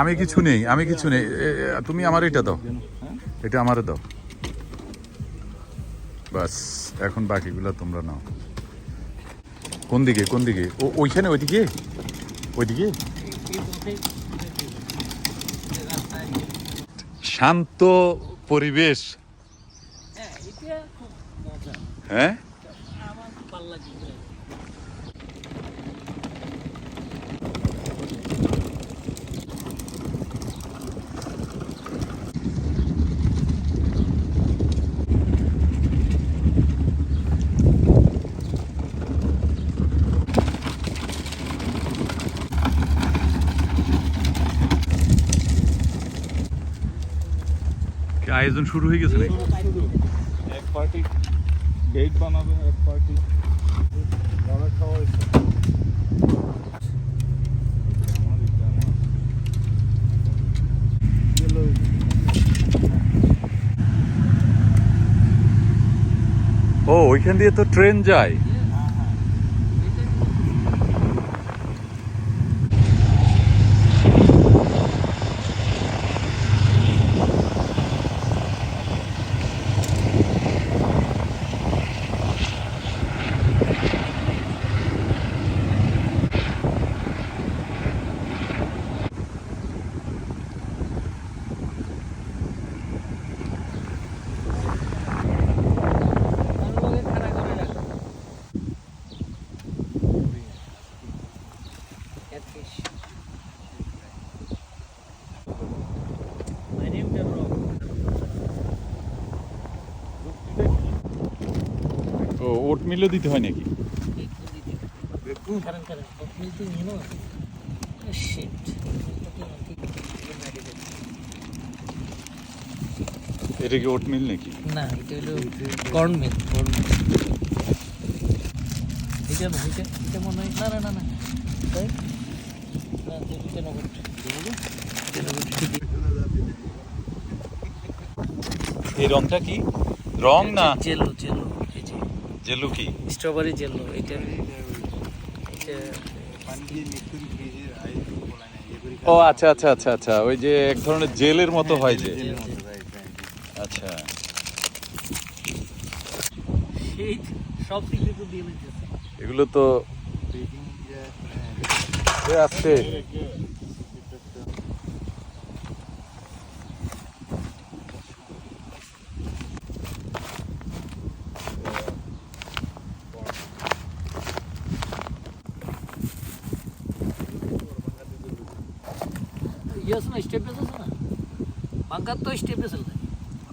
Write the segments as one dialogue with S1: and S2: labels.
S1: আমি কিছু নেই আমি কিছু নেই। তুমি আমার এটা দাও। এটা আমার দাও। বাস এখন বাকিগুলো তোমরা নাও। কোন দিকে কোন দিকে? ও ওইখানে ওইদিকে? ওইদিকে? শান্ত পরিবেশ।
S2: হ্যাঁ এটা খুব মজা
S1: হ্যাঁ
S2: আমার খুব ভালো লাগে
S1: কি আয়োজন শুরু হয়ে গেছে নাকি?
S3: এক পার্টি ডেট বানাবে এক পার্টি খাওয়া খাওয়া হয়েছে।
S1: ও ওইখান দিয়ে তো ট্রেন যায়। মিলও দিতে হয় নাকি. এটা কি ওট মিল নাকি?
S2: না এটা হলো কর্ন মিল কর্ন মিল এটা এটা এটা মনে হয় না না না না। তাই? না এটা নগদ এটা নগদ
S1: এই রংটা কি? রং না?
S2: Yellow yellow. এই যে
S1: জেলু কি?
S2: স্ট্রবেরি জেলো এটা এটা
S1: ও আচ্ছা আচ্ছা আচ্ছা আচ্ছা ওই যে এক ধরনের জেলের মতো হয় যে?
S2: Gel, gel.
S1: আচ্ছা।
S2: সব
S1: এগুলো তো এ আসছে।
S2: ইয়ে আছে না আছে না? বাঙ্কার তো আছে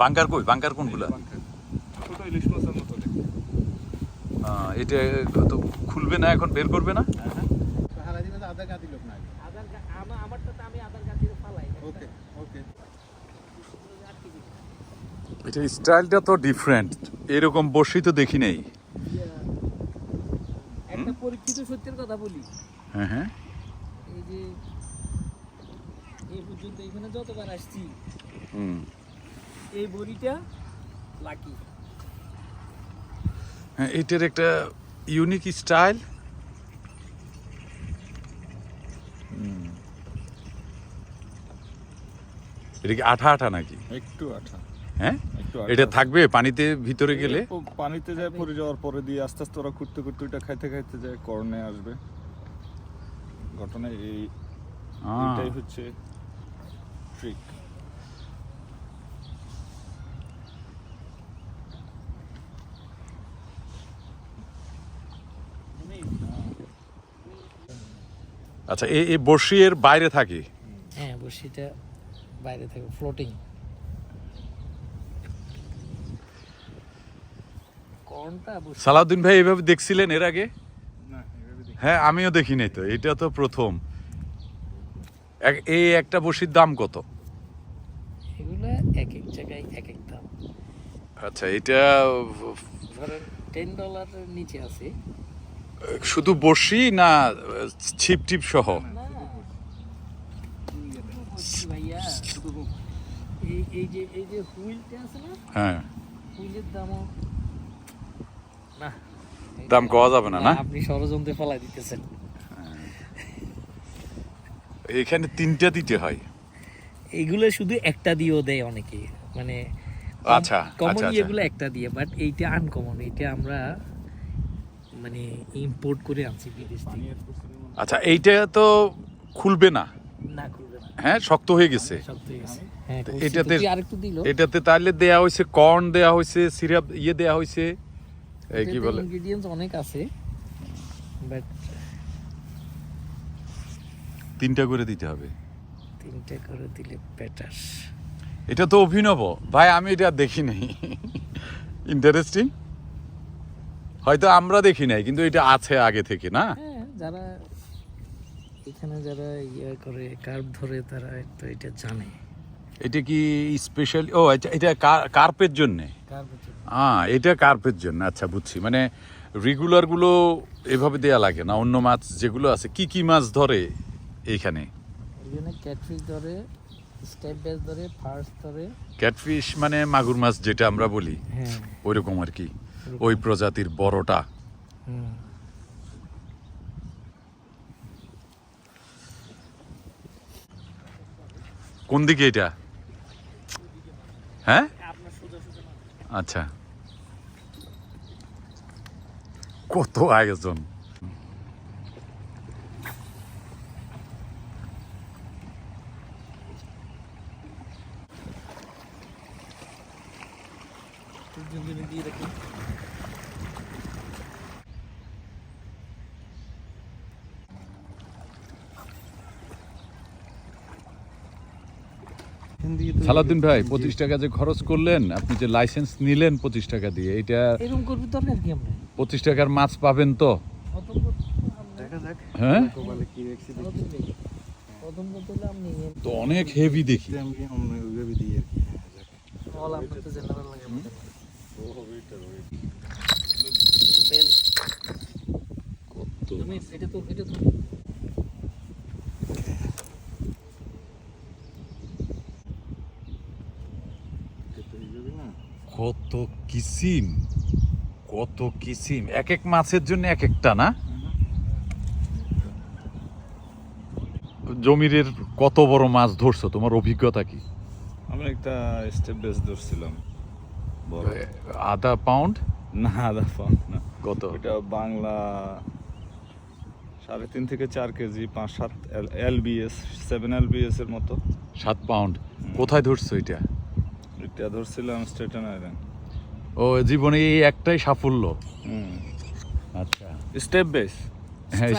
S1: বাঙ্কার কই? বাঙ্কার কোনগুলা?
S3: ছোট ইলিশ মাছের মতো
S1: এটা তো খুলবে না এখন বের করবে না?
S2: আধার কার্ড আমার আমারটা তো আমি আধার কার্ড দিয়ে
S3: ওকে ওকে।
S1: এটা স্টাইলটা তো ডিফারেন্ট এরকম বসি তো দেখি নাই।
S2: একটা পরীক্ষিত সত্যের কথা বলি।
S1: হ্যাঁ হ্যাঁ।
S2: এই যে পর্যন্ত এখানে যতবার আসছি এই বড়িটা লাকি
S1: হ্যাঁ এটার একটা ইউনিক স্টাইল এটা কি আঠা আঠা নাকি?
S3: একটু আঠা।
S1: হ্যাঁ?
S3: একটু
S1: এটা থাকবে পানিতে ভিতরে গেলে?
S3: পানিতে যায় পড়ে যাওয়ার পরে দিয়ে আস্তে আস্তে ওরা করতে করতে ওইটা খাইতে খাইতে যায় কর্নে আসবে। ঘটনা এই এটাই হচ্ছে ট্রিক
S1: আচ্ছা এই এই বড়শি এর বাইরে থাকে?
S2: হ্যাঁ বড়শিটা বাইরে থাকে ফ্লোটিং
S1: সালাউদ্দিন ভাই এভাবে দেখছিলেন এর আগে?
S3: না
S1: হ্যাঁ আমিও দেখি নাই তো এটা তো প্রথম। এক- এই একটা বড়শির দাম কত
S2: এগুলো এক এক জায়গায় এক এক দাম
S1: আচ্ছা এটা
S2: ধরেন টেন ডলারের নিচে আছে।
S1: শুধু বড়শি না ছিপ টিপ সহ?
S2: ভাইয়া এই এই যে এই যে হুইলটা আছে না?
S1: হ্যাঁ।
S2: হুইলের দামও না।
S1: দাম কওয়া যাবে না না?
S2: আপনি ষড়যন্ত্রে ফেলাই দিতেছেন।
S1: এখানে তিনটা দিতে হয়।
S2: এইগুলো শুধু একটা দিয়েও দেয় অনেকে। মানে
S1: আচ্ছা,
S2: কমন
S1: আচ্ছা, আচ্ছা।
S2: একটা দিয়ে বাট এইটা আনকমন এটা আমরা মানে ইম্পোর্ট করে আনছি বিদেশ থেকে।
S1: আচ্ছা এইটা তো খুলবে না?
S2: না না।
S1: হ্যাঁ শক্ত হয়ে গেছে।
S2: শক্ত হয়ে গেছে। হ্যাঁ
S1: তো। এটাতে-
S2: আরেকটু দিল।
S1: এটাতে তাহলে দেয়া হয়েছে কর্ন দেয়া হয়েছে সিরাপ ইয়ে দেয়া হয়েছে এই কি বলে?
S2: ইনগ্রেডিয়েন্টস অনেক আছে বাট
S1: তিনটা করে দিতে হবে।
S2: তিনটে করে দিলে বেটার
S1: এটা তো অভিনব। ভাই আমি এটা দেখি নাই। ইন্টারেস্টিং হয়তো আমরা দেখি নাই কিন্তু এটা আছে আগে থেকে না?
S2: হ্যাঁ যারা এখানে যারা ইয়ে করে কার্ভ ধরে তারা তো এটা জানে।
S1: এটা কি স্পেশাল ও আচ্ছা এটা কার্পের জন্যে? হ্যাঁ এটা কার্পের জন্য আচ্ছা বুঝছি। মানে রেগুলারগুলো এভাবে দেয়া লাগে না? অন্য মাছ যেগুলো আছে কি কি মাছ ধরে এইখানে
S2: এখানে ক্যাটফিশ ধরে স্টেপ বেস ধরে ফার্স্ট ধরে।
S1: ক্যাটফিশ মানে মাগুর মাছ যেটা আমরা বলি
S2: হ্যাঁ।
S1: ওই রকম আর কি। ওই প্রজাতির বড়টা। কোন দিকে এটা? হ্যাঁ? আচ্ছা। কত আয়োজন।
S2: দুজনে দিয়ে রাখি
S1: সালাউদ্দিন ভাই পঁচিশ টাকা যে খরচ করলেন আপনি যে লাইসেন্স নিলেন পঁচিশ টাকা দিয়ে এটা
S2: এরকম করবি দরকার কি আমরা?
S1: পঁচিশ টাকার মাছ পাবেন তো?
S3: দেখা যাক।
S1: হ্যাঁ?
S3: দেখি।
S1: তো অনেক হেভি দেখি
S3: আমি অন্য ওইভাবে দিই আর কি হ্যাঁ, যাক।
S2: অল আপনার তো জেনারেল লাগে আমাদের।
S3: ও হবে এটা হবে
S2: বেল
S1: কত
S2: এটা তো এটা তো।
S1: কত কিসিম কত কিসিম। এক এক মাছের জন্য এক একটা না? জমিরের কত বড় মাছ ধরছো? তোমার অভিজ্ঞতা কি?
S3: আমি একটা স্টেপ বেস ধরছিলাম। বড়।
S1: আধা পাউন্ড
S3: না আধা পাউন্ড না।
S1: কত?
S3: এটা বাংলা সাড়ে তিন থেকে চার কেজি পাঁচ সাত L BS seven L BS এর মতো।
S1: সাত পাউন্ড কোথায় ধরছো এটা?
S3: এটা ধরছিলাম স্টেটন আইল্যান্ড
S1: ও জীবনে এই একটাই সাফল্য। আচ্ছা।
S3: স্টেপ বেস
S1: হ্যাঁ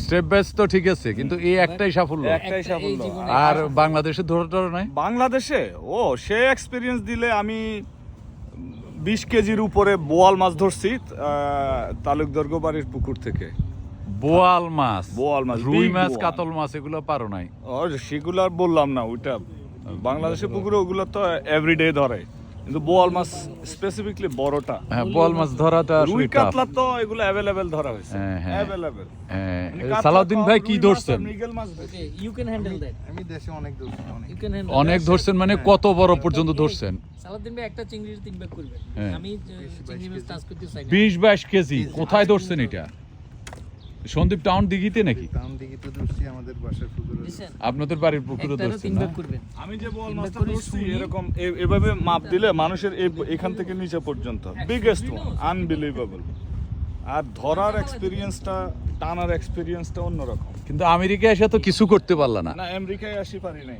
S1: স্টেপ ব্যাস তো ঠিক আছে কিন্তু এই একটাই সাফল্য।
S3: একটাই সাফল্য।
S1: আর বাংলাদেশে ধরে নাই?
S3: বাংলাদেশে? ও সে এক্সপিরিয়েন্স দিলে আমি বিশ কেজির উপরে বোয়াল মাছ ধরছি আহ, তালুকদর্গ বাড়ির পুকুর থেকে।
S1: বোয়াল মাছ
S3: বোয়াল মাছ,
S1: রুই মাছ কাতল মাছ এগুলো পারো নাই।
S3: সেগুলো আর বললাম না ওইটা বাংলাদেশের পুকুরে ওগুলো তো এভরিডে ধরে। কিন্তু বোয়াল মাছ স্পেসিফিকলি বড়টা।
S1: হ্যাঁ বোয়াল মাছ ধরাটা
S3: রুই কাতলা তো এগুলো অ্যাভেলেবেল ধরা হয়েছে।
S1: হ্যাঁ, হ্যাঁ।
S3: অ্যাভেলেবেল
S1: হ্যাঁ, সালাউদ্দিন ভাই কি ধরছেন?
S3: মৃগেল মাছ
S2: ইউ ক্যান হ্যান্ডেল দ্যাট
S4: আমি দেশে অনেক দূর
S2: ইউ ক্যান হ্যান্ডেল
S1: অনেক ধরছেন মানে কত বড় পর্যন্ত ধরছেন?
S2: সালাদিন ভাই একটা চিংড়ির তিন ব্যাগ করবেন। আমি চিংড়ি মাছ চাষ করতে চাই না।
S1: বিশ বাইশ কেজি। কোথায় ধরছেন এটা? সন্দীপ টাউন দিঘিতে নাকি?
S4: টাউন দিকে তো আমাদের বাসার পুকুরে
S1: আপনাদের বাড়ির পুকুরে
S2: একটারও
S1: না?
S3: আমি যে
S2: তিন
S3: মাছটা ধরছি এরকম এ- এভাবে মাপ দিলে মানুষের এখান থেকে নিচে পর্যন্ত। বিগেস্ট ওয়ান আনবিলিভেবল আর ধরার এক্সপিরিয়েন্সটা টানার এক্সপিরিয়েন্সটা অন্যরকম।
S1: কিন্তু আমেরিকা এসে তো কিছু করতে পারলা না।
S3: না আমেরিকায় আসি পারি নাই।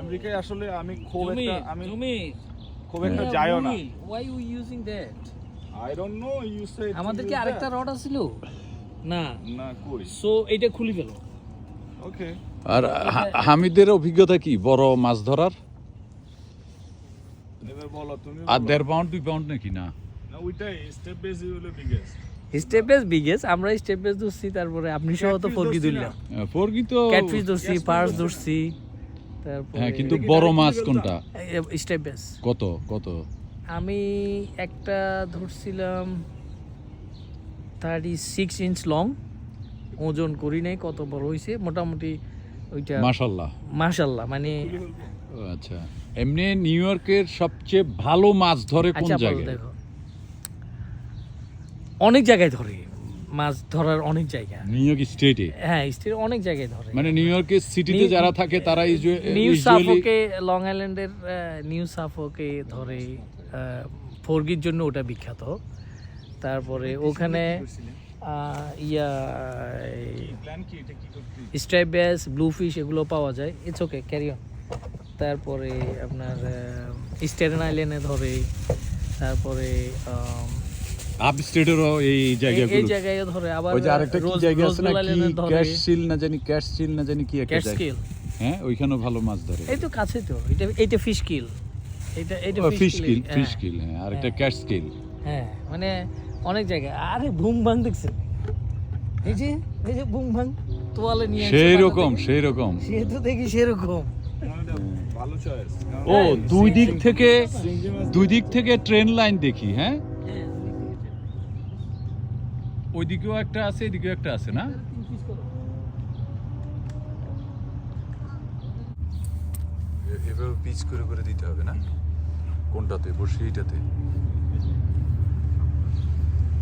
S3: আমেরিকায় আসলে আমি খুব একটা আমি খুব একটা যাইও না।
S2: Why you using that
S3: I don't know you say
S2: আমাদের কি আরেকটা রড ছিল না।
S3: না কই?
S2: সো এটা খুলে ফেলো।
S3: ওকে
S1: আর হামিদের অভিজ্ঞতা কি? বড় মাছ ধরার?
S3: এবার বলো তুমি
S1: আর দেড় পাউন্ড দুই পাউন্ড নাকি? না।
S3: না ওইটাই স্টেপ বেসি হলো বিগেস্ট
S2: স্টেপ বেস বিগেস্ট আমরা স্টেপ বেস ধরছি তারপরে আপনি সহ তো
S3: Catfish
S2: ফরকি
S3: ধরছি
S1: তো
S2: ক্যাটফিশ ধরছি
S3: Catfish
S2: পার্স
S3: ধরছি।
S2: ধরছি তারপরে
S1: হ্যাঁ কিন্তু বড় মাছ কোনটা?
S2: স্টেপ বেস
S1: কত? কত?
S2: আমি একটা ধরছিলাম থার্টি সিক্স ইঞ্চ লং ওজন করি নাই কত বড় হয়েছে মোটামুটি ওইটা
S1: মাশাল্লাহ।
S2: মাশাল্লাহ মানে
S1: আচ্ছা। এমনি নিউ ইয়র্কের সবচেয়ে ভালো মাছ ধরে কোন
S2: আচ্ছা
S1: জায়গায়?
S2: দেখো। অনেক জায়গায় ধরে। মাছ ধরার অনেক জায়গা।
S1: নিউ ইয়র্ক স্টেটে
S2: হ্যাঁ স্টেট অনেক জায়গায় ধরে।
S1: মানে নিউ ইয়র্কের সিটিতে যারা থাকে তারা
S2: নিউ সাফোকে লং আইল্যান্ডের নিউ সাফোকে ধরে ফর্গির জন্য ওটা বিখ্যাত। তারপরে ওখানে আহ, yeah stripe bass blue fish এগুলো পাওয়া যায়। ইটস ওকে ক্যারি অন তারপরে আপনার আইল্যান্ডে ধরে তারপরে
S1: আপ স্টেটেরও এই
S2: জায়গায় ধরে আবার
S1: ওই যে আরেকটা কি জায়গা আছে না কি? ক্যাশ সিল না জানি ক্যাশ সিল না জানি কি একটা
S2: ক্যাট
S1: জায়গা।
S2: স্কেল
S1: হ্যাঁ ওইখানেও ভালো মাছ ধরে।
S2: এই তো কাছে তো এটা এটা ফিশ কিল এটা এটা
S1: ফিশ কিল
S2: হ্যাঁ।
S1: ফিশ কিল হ্যাঁ আর। ক্যাশ স্কেল
S2: হ্যাঁ মানে অনেক জায়গায়। আরে বুম ভাং দেখছেন? এই যে এই যে বুম ভাং তোয়ালে নিয়ে
S1: সেই রকম সেই রকম।
S2: সে তো দেখি সেরকম।
S3: ভালো
S1: ও দুই দিক থেকে দুই দিক থেকে ট্রেন লাইন দেখি হ্যাঁ? ওইদিকেও একটা আছে এদিকেও একটা আছে না? এভাবে পিচ করে করে দিতে হবে না? কোনটাতে? বসে এইটাতে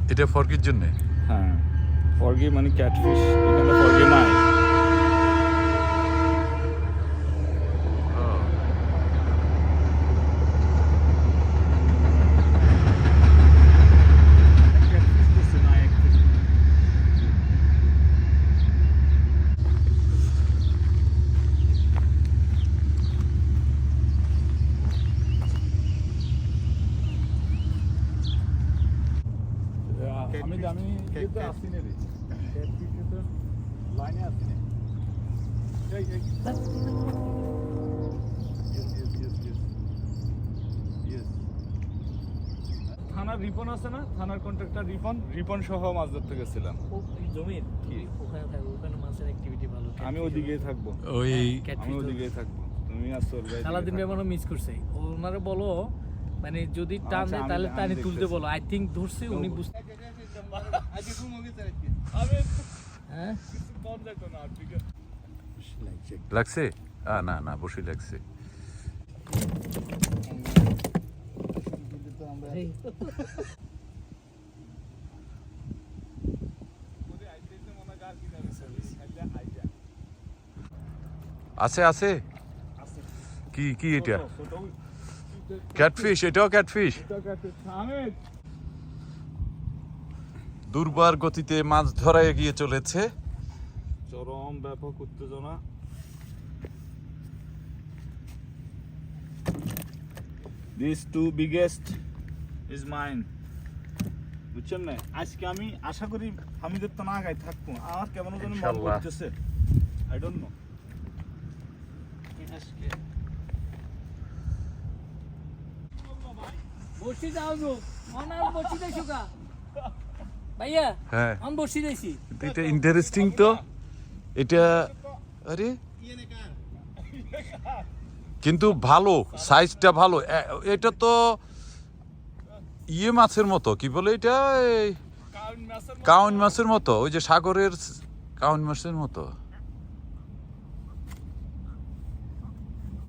S1: এটা ফর্কির জন্য?
S3: হ্যাঁ। ফর্গি মানে ক্যাটফিশ এখানে ফর্গি নাই
S1: আমি
S3: থানার রিপন আছে না? থানার কন্ট্রাক্টর রিপন রিপন সহ মাছ ধরতে গেছিলাম
S2: জমির?
S3: কি?
S2: ওখানে থাকবে ওখানে মাছের অ্যাক্টিভিটি ভালো।
S3: আমি ওদিকেই থাকব।
S1: ওই
S3: আমি ওদিকেই থাকব। তুমি আর তোর ভাই
S2: সালাদিন মিস করছে। ওনারে বলো মানে যদি টান
S3: আচ্ছা,
S2: দেয় তাহলে টানে তুলতে বলো। আই থিঙ্ক ধরছে উনি বুঝতে হ্যাঁ
S1: লাগছে। আ না না বসে লাগছে।
S2: এই,
S1: আছে আছে। কি কি এটা? ক্যাটফিশ এটাও ক্যাটফিশ দুর্বার গতিতে মাছ ধরা এগিয়ে চলেছে।
S3: চরম ব্যাপক উত্তেজনা। This two biggest is mine বুঝছেন না? আজকে আমি আশা করি হামিদের তো না গায়ে থাকব। আমার কেমন যেন মন করতেছে। আই ডোন্ট নো
S2: বসি যাও গো অনার বসি দেছো কা ভাইয়া
S1: হ্যাঁ।
S2: আমি বসি দিয়েছি
S1: কিন্তু এটা ইন্টারেস্টিং তো। এটা আরে। কিন্তু ভালো সাইজটা ভালো। এটা তো ইয়ে মাছের মতো কি বলে এটা? কাউন মাছের মতো ওই যে সাগরের কাউন মাছের মতো।